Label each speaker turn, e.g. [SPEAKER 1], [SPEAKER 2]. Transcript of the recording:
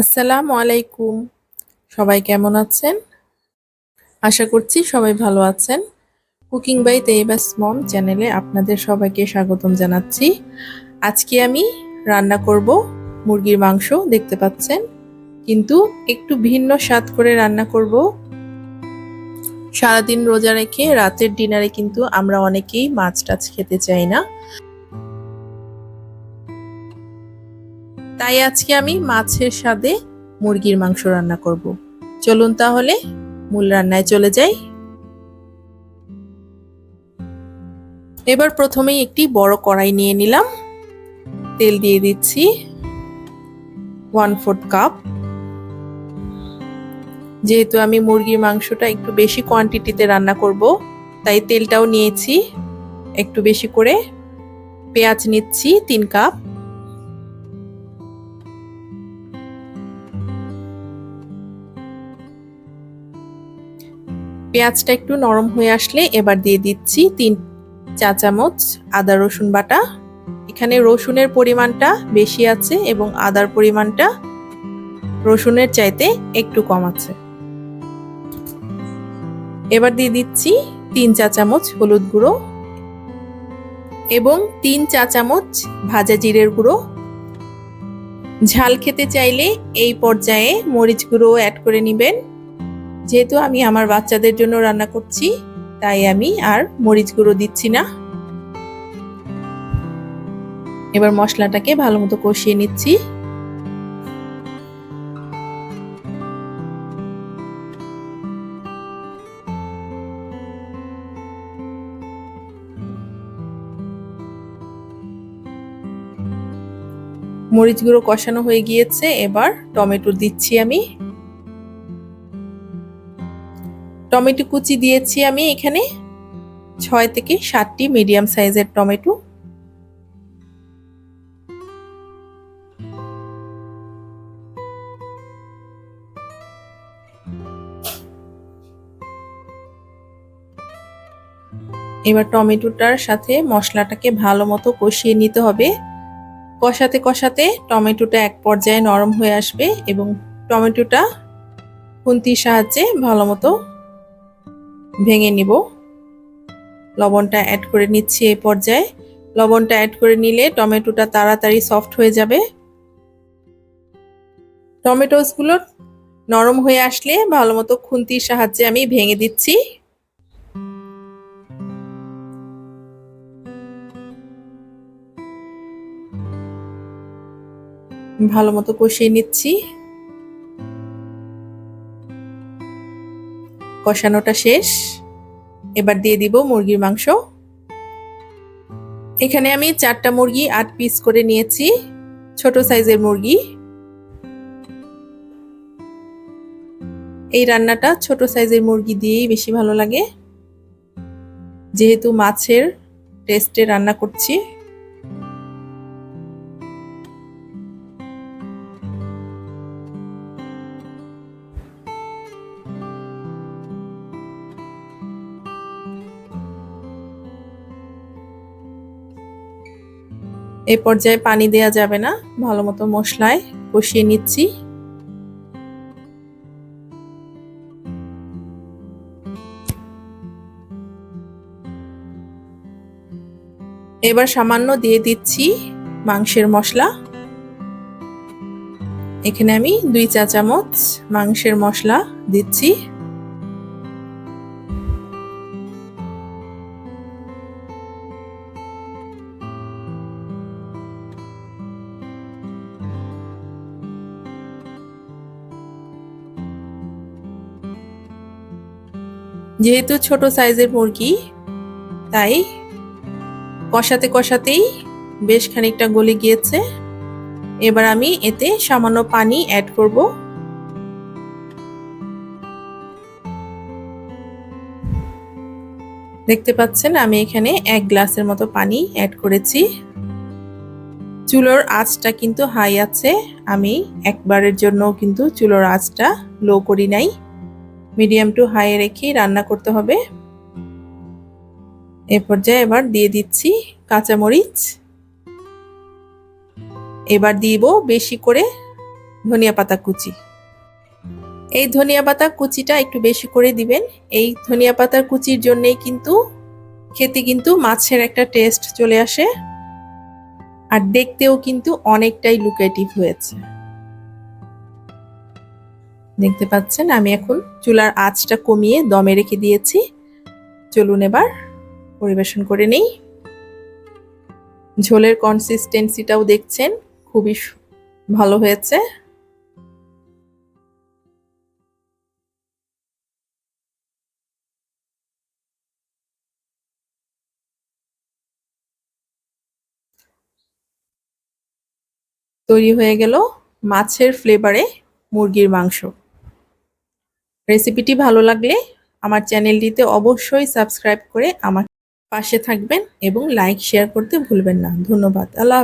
[SPEAKER 1] আসসালামু আলাইকুম। সবাই কেমন আছেন? আশা করছি সবাই ভালো আছেন। কুকিং বাই তেইবাস মম চ্যানেলে আপনাদের সবাইকে স্বাগতম জানাচ্ছি। আজকে আমি রান্না করব মুরগির মাংস, দেখতে পাচ্ছেন? কিন্তু একটু ভিন্ন স্বাদ করে রান্না করব। সারাদিন রোজা রেখে রাতের ডিনারে কিন্তু আমরা অনেকেই মাছ টাছ খেতে চাই না। তাই আজকে আমি মাছের স্বাদে মুরগির মাংস রান্না করব। চলুন তাহলে মূল রান্নায় চলে যাই। এবার প্রথমেই একটি বড় কড়াই নিয়ে নিলাম। তেল দিয়ে দিচ্ছি ওয়ান ফোর্থ কাপ। যেহেতু আমি মুরগির মাংসটা একটু বেশি কোয়ান্টিটিতে রান্না করব, তাই তেলটাও নিয়েছি। একটু বেশি করে পেঁয়াজ নিচ্ছি তিন কাপ। পেঁয়াজটা একটু নরম হয়ে আসলে এবার দিয়ে দিচ্ছি তিন চা চামচ আদা রসুন বাটা। এখানে রসুনের পরিমাণটা বেশি আছে এবং আদার পরিমাণটা রসুনের চাইতে একটু কম আছে। এবার দিয়ে দিচ্ছি তিন চা চামচ হলুদ গুঁড়ো এবং তিন চা চামচ ভাজা জিরের গুঁড়ো। ঝাল খেতে চাইলে এই পর্যায়ে মরিচ গুঁড়ো অ্যাড করে নেবেন। যেহেতু আমি আমার বাচ্চাদের জন্য রান্না করছি, তাই আমি আর মরিচ গুঁড়ো দিচ্ছি না। এবার মশলাটাকে ভালো মতো কষিয়ে নিচ্ছি। মরিচ গুঁড়ো কষানো হয়ে গিয়েছে, এবার টমেটো দিচ্ছি আমি। টমেটো কুচি দিয়েছি আমি এখানে। ছয় থেকে সাতটি মিডিয়াম সাইজের টমেটো। এবার টমেটোটার সাথে মশলাটাকে ভালো মতো কষিয়ে নিতে হবে। কষাতে কষাতে টমেটোটা এক পর্যায়ে নরম হয়ে আসবে এবং টমেটোটা খুন্তির সাহায্যে ভালো মতো ভেঙে নিব। লবণটা অ্যাড করে নিচ্ছি এই পর্যায়ে। লবণটা অ্যাড করে নিলে টমেটোটা তাড়াতাড়ি সফট হয়ে যাবে। টমেটোসগুলো নরম হয়ে আসলে ভালো মতো খুন্তির সাহায্যে আমি ভেঙে দিচ্ছি। ভালো মতো কষিয়ে নিচ্ছি। কষানোটা শেষ। এবার দিয়ে দিব মুরগির মাংস। এখানে আমি চারটা মুরগি আট পিস করে নিয়েছি, ছোট সাইজের মুরগি। এই রান্নাটা ছোট সাইজের মুরগি দিয়েই বেশি ভালো লাগে। যেহেতু মাছের টেস্টে রান্না করছি। এ পর্যায়ে পানি দেয়া যাবে না। ভালো মতো মশলায় কষিয়ে নিচ্ছি। এবার সামান্য দিয়ে দিচ্ছি মাংসের মশলা। এখানে আমি দুই চা চামচ মাংসের মশলা দিচ্ছি। যেহেতু ছোট সাইজের মুরগি, তাই কষাতে কষাতেই বেশ খানিকটা গলে গিয়েছে। এবার আমি এতে সামান্য পানি অ্যাড করব। দেখতে পাচ্ছেন, আমি এখানে এক গ্লাসের মতো পানি অ্যাড করেছি। চুলোর আঁচটা কিন্তু হাই আছে। আমি একবারের জন্য কিন্তু চুলোর আঁচটা লো করি নাই। মিডিয়াম টু হাই রেখেই রান্না করতে হবে। এ পর্যায়ে এবার দিয়ে দিচ্ছি কাঁচামরিচ। এবার দিব বেশি করে ধনিয়া পাতা কুচি। এই ধনিয়া পাতা কুচিটা একটু বেশি করে দিবেন। এই ধনিয়া পাতার কুচির জন্যেই কিন্তু খেতে কিন্তু মাছের একটা টেস্ট চলে আসে। আর দেখতেও কিন্তু অনেকটাই লুকেটিভ হয়েছে। দেখতে পাচ্ছেন, আমি এখন চুলার আঁচটা কমিয়ে দমে রেখে দিয়েছি। চলুন এবার পরিবেশন করে নেই। ঝোলের কনসিস্টেন্সিটাও দেখছেন, খুবই ভালো হয়েছে। তৈরি হয়ে গেল মাছের ফ্লেভারে মুরগির মাংস। রেসিপিটি ভালো লাগলে আমার চ্যানেলটিতে অবশ্যই সাবস্ক্রাইব করে আমার পাশে থাকবেন এবং লাইক, শেয়ার করতে ভুলবেন না। ধন্যবাদ। আল্লাহ